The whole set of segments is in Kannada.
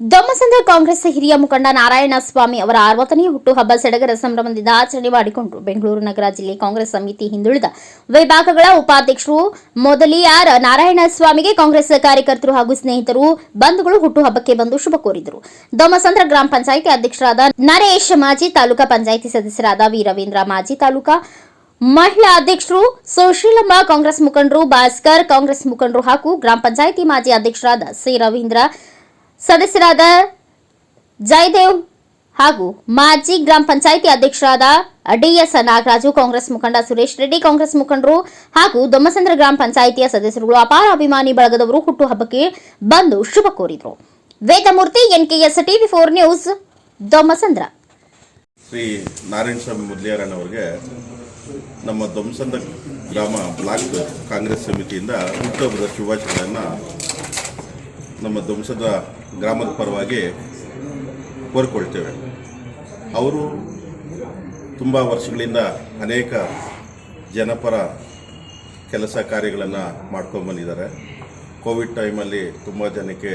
ದೊಮ್ಮಸಂದ್ರ ಕಾಂಗ್ರೆಸ್ ಹಿರಿಯ ಮುಖಂಡ ನಾರಾಯಣ ಸ್ವಾಮಿ ಅವರ ಅರವತ್ತನೇ ಹುಟ್ಟುಹಬ್ಬ ಸಡಗರ ಸಂಭ್ರಮದಿಂದ ಆಚರಣೆ ಮಾಡಿಕೊಂಡರು. ಬೆಂಗಳೂರು ನಗರ ಜಿಲ್ಲೆ ಕಾಂಗ್ರೆಸ್ ಸಮಿತಿ ಹಿಂದುಳಿದ ವಿಭಾಗಗಳ ಉಪಾಧ್ಯಕ್ಷರು ಮೊದಲಿಯಾರ್ ನಾರಾಯಣ ಸ್ವಾಮಿಗೆ ಕಾಂಗ್ರೆಸ್ ಕಾರ್ಯಕರ್ತರು ಹಾಗೂ ಸ್ನೇಹಿತರು ಬಂಧುಗಳು ಹುಟ್ಟುಹಬ್ಬಕ್ಕೆ ಬಂದು ಶುಭ ಕೋರಿದರು. ದೊಮ್ಮಸಂದ್ರ ಗ್ರಾಮ ಪಂಚಾಯಿತಿ ಅಧ್ಯಕ್ಷರಾದ ನರೇಶ್ ಮಾಜಿ ತಾಲೂಕಾ ಪಂಚಾಯಿತಿ ಸದಸ್ಯರಾದ ವೀರವೇಂದ್ರ ಮಾಜಿ ತಾಲೂಕಾ ಮಹಿಳಾ ಅಧ್ಯಕ್ಷರು ಸುಶೀಲಮ್ಮ ಕಾಂಗ್ರೆಸ್ ಮುಖಂಡರು ಭಾಸ್ಕರ್ ಕಾಂಗ್ರೆಸ್ ಮುಖಂಡರು ಹಾಗೂ ಗ್ರಾಮ ಪಂಚಾಯಿತಿ ಮಾಜಿ ಅಧ್ಯಕ್ಷರಾದ ಸಿ. ರವೀಂದ್ರ ಸದಸ್ಯರಾದ ಜಯದೇವ್ ಹಾಗೂ ಮಾಜಿ ಗ್ರಾಮ ಪಂಚಾಯಿತಿ ಅಧ್ಯಕ್ಷರಾದ ಡಿಎಸ್ ನಾಗರಾಜು, ಕಾಂಗ್ರೆಸ್ ಮುಖಂಡ ಸುರೇಶ್ ರೆಡ್ಡಿ, ಕಾಂಗ್ರೆಸ್ ಮುಖಂಡರು ಹಾಗೂ ದೊಮ್ಮಸಂದ್ರ ಗ್ರಾಮ ಪಂಚಾಯಿತಿಯ ಸದಸ್ಯರುಗಳು ಅಪಾರ ಅಭಿಮಾನಿ ಬಳಗದವರು ಹುಟ್ಟುಹಬ್ಬಕ್ಕೆ ಬಂದು ಶುಭ ಕೋರಿದರು. Vedamurthy, NKS TV four news, Dommasandra. Shri Narayana Swamy ಮುದ್ಲಿಯಾರಣ್ಣವರಿಗೆ ನಮ್ಮ ದೊಮ್ಮಸಂದ್ರ ಗ್ರಾಮ ಬ್ಲಾಕ್ ಕಾಂಗ್ರೆಸ್ ಸಮಿತಿಯಿಂದ ಹುಟ್ಟುಹಬ್ಬದ ಶುಭಾಶಯಗಳನ್ನು ನಮ್ಮ ಧ್ವಂಸದ ಗ್ರಾಮದ ಪರವಾಗಿ ಕೋರಿಕೊಳ್ತೇವೆ. ಅವರು ತುಂಬ ವರ್ಷಗಳಿಂದ ಅನೇಕ ಜನಪರ ಕೆಲಸ ಕಾರ್ಯಗಳನ್ನು ಮಾಡ್ಕೊಂಡ್ಬಂದಿದ್ದಾರೆ ಕೋವಿಡ್ ಟೈಮಲ್ಲಿ ತುಂಬ ಜನಕ್ಕೆ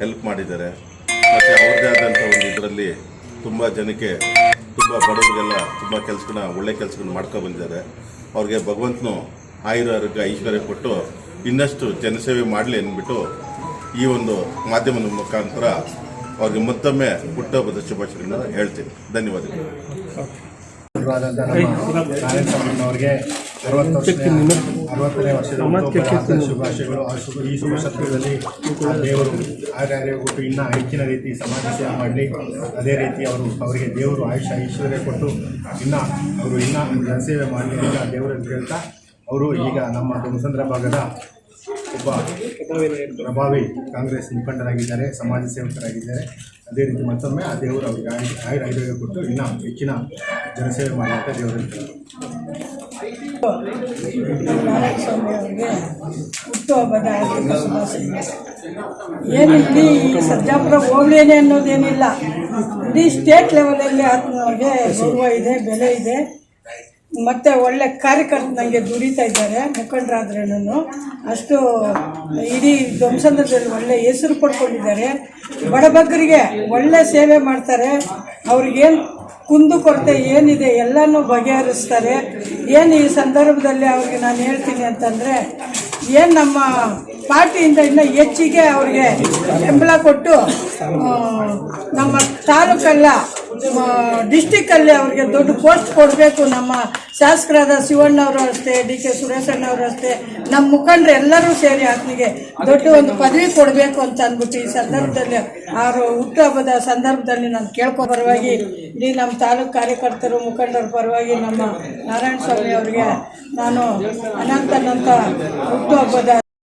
ಹೆಲ್ಪ್ ಮಾಡಿದ್ದಾರೆ. ಮತ್ತು ಅವ್ರದ್ದೇ ಆದಂಥ ಒಂದು ಇದರಲ್ಲಿ ತುಂಬ ಜನಕ್ಕೆ ತುಂಬ ಬಡವರಿಗೆಲ್ಲ ತುಂಬ ಕೆಲಸಗಳನ್ನ, ಒಳ್ಳೆ ಕೆಲಸಗಳನ್ನ ಮಾಡ್ಕೊಂಡು ಬಂದಿದ್ದಾರೆ. ಅವ್ರಿಗೆ ಭಗವಂತನು ಆಯುರ, ಆರೋಗ್ಯ, ಐಶ್ವರ್ಯ ಕೊಟ್ಟು ಇನ್ನಷ್ಟು ಜನಸೇವೆ ಮಾಡಲಿ ಅಂದ್ಬಿಟ್ಟು ಈ ಒಂದು ಮಾಧ್ಯಮದ ಮುಖಾಂತರ ಅವರಿಗೆ ಮತ್ತೊಮ್ಮೆ ಹುಟ್ಟುಹಬ್ಬದ ಶುಭಾಶಯಗಳನ್ನು ಹೇಳ್ತೀನಿ. ಧನ್ಯವಾದಗಳು. ವರ್ಷದ ಅರವತ್ತನೇ ವರ್ಷದ ಶುಭಾಶಯಗಳು. ಈ ಶುಭ ಸತ್ವದಲ್ಲಿ ದೇವರು ಆಗಾರೆ ಕೊಟ್ಟು ಇನ್ನೂ ಹೆಚ್ಚಿನ ರೀತಿ ಸಮಾಜ ಸೇವೆ ಮಾಡಲಿ. ಅದೇ ರೀತಿ ಅವರು, ಅವರಿಗೆ ದೇವರು ಆಯುಷ, ಐಶ್ವರ್ಯ ಕೊಟ್ಟು ಇನ್ನೂ ಅವರು ಇನ್ನೂ ಜನಸೇವೆ ಮಾಡಲಿ ಅಂತ ದೇವರಲ್ಲಿ ಕೇಳ್ತಾ, ಅವರು ಈಗ ನಮ್ಮ ಧರ್ಮಸಂದ್ರ ಭಾಗದ ಒಬ್ಬ ಪ್ರಭಾವಿ ಕಾಂಗ್ರೆಸ್ ಮುಖಂಡರಾಗಿದ್ದಾರೆ, ಸಮಾಜ ಸೇವಕರಾಗಿದ್ದಾರೆ. ಅದೇ ರೀತಿ ಮತ್ತೊಮ್ಮೆ ಆ ದೇವರು ಅವರಿಗೆ ಆಯುರ್ ಆಯುರ ಆರೋಗ್ಯ ಕೊಟ್ಟು ಇನ್ನೂ ಹೆಚ್ಚಿನ ಜನಸೇವೆ ಮಾಡುವಂಥ ದೇವರು. ನಾರಾಯಣಸ್ವಾಮಿ ಅವರಿಗೆ ಹುಟ್ಟುಹಬ್ಬದ ಹಾರ್ದಿಕ ಶುಭಾಶಯ ಏನಿಲ್ಲಿ ಈ ಸರ್ಜಾಪುರ ಹೋಗ್ಲೇನೆ ಅನ್ನೋದೇನಿಲ್ಲ, ಇಡೀ ಸ್ಟೇಟ್ ಲೆವೆಲಲ್ಲಿ ಆತನವ್ರಿಗೆ ಗೌರವ ಇದೆ ಬೆಲೆ ಇದೆ. ಮತ್ತು ಒಳ್ಳೆ ಕಾರ್ಯಕರ್ತ ನನಗೆ ದುಡಿತಾ ಇದ್ದಾರೆ ಮುಖಂಡರಾದ್ರೇನು ಅಷ್ಟು ಇಡೀ ಧ್ವಂಸಂದ್ರದಲ್ಲಿ ಒಳ್ಳೆ ಹೆಸರು ಪಡ್ಕೊಂಡಿದ್ದಾರೆ. ಬಡಬಗ್ಗರಿಗೆ ಒಳ್ಳೆ ಸೇವೆ ಮಾಡ್ತಾರೆ. ಅವ್ರಿಗೇನು ಕುಂದು ಕೊರತೆ ಏನಿದೆ ಎಲ್ಲನೂ ಬಗೆಹರಿಸ್ತಾರೆ. ಏನು ಈ ಸಂದರ್ಭದಲ್ಲಿ ಅವ್ರಿಗೆ ನಾನು ಹೇಳ್ತೀನಿ ಅಂತಂದರೆ, ಏನು ನಮ್ಮ ಪಾರ್ಟಿಯಿಂದ ಇನ್ನೂ ಹೆಚ್ಚಿಗೆ ಅವ್ರಿಗೆ ಬೆಂಬಲ ಕೊಟ್ಟು ನಮ್ಮ ತಾಲೂಕಲ್ಲ ಡಿಸ್ಟಿಕ್ಕಲ್ಲಿ ಅವ್ರಿಗೆ ದೊಡ್ಡ ಪೋಸ್ಟ್ ಕೊಡಬೇಕು. ನಮ್ಮ ಶಾಸಕರಾದ ಶಿವಣ್ಣವರು ಅಷ್ಟೇ ಡಿ ಕೆ ಸುರೇಶಣ್ಣವರು ಅಷ್ಟೇ ನಮ್ಮ ಮುಖಂಡರು ಎಲ್ಲರೂ ಸೇರಿ ಆತನಿಗೆ ದೊಡ್ಡ ಒಂದು ಪದವಿ ಕೊಡಬೇಕು ಅಂತ ಅಂದ್ಬಿಟ್ಟು ಈ ಸಂದರ್ಭದಲ್ಲಿ ಅವರು ಹುಟ್ಟುಹಬ್ಬದ ಸಂದರ್ಭದಲ್ಲಿ ನಾನು ಕೇಳ್ಕೊ ಪರವಾಗಿ ಇಡೀ ನಮ್ಮ ತಾಲೂಕು ಕಾರ್ಯಕರ್ತರು, ಮುಖಂಡರ ಪರವಾಗಿ ನಮ್ಮ ನಾರಾಯಣ ಸ್ವಾಮಿ ಅವರಿಗೆ ನಾನು ಅನಂತನಂತ ಅನಂತ ಹುಟ್ಟುಹಬ್ಬದ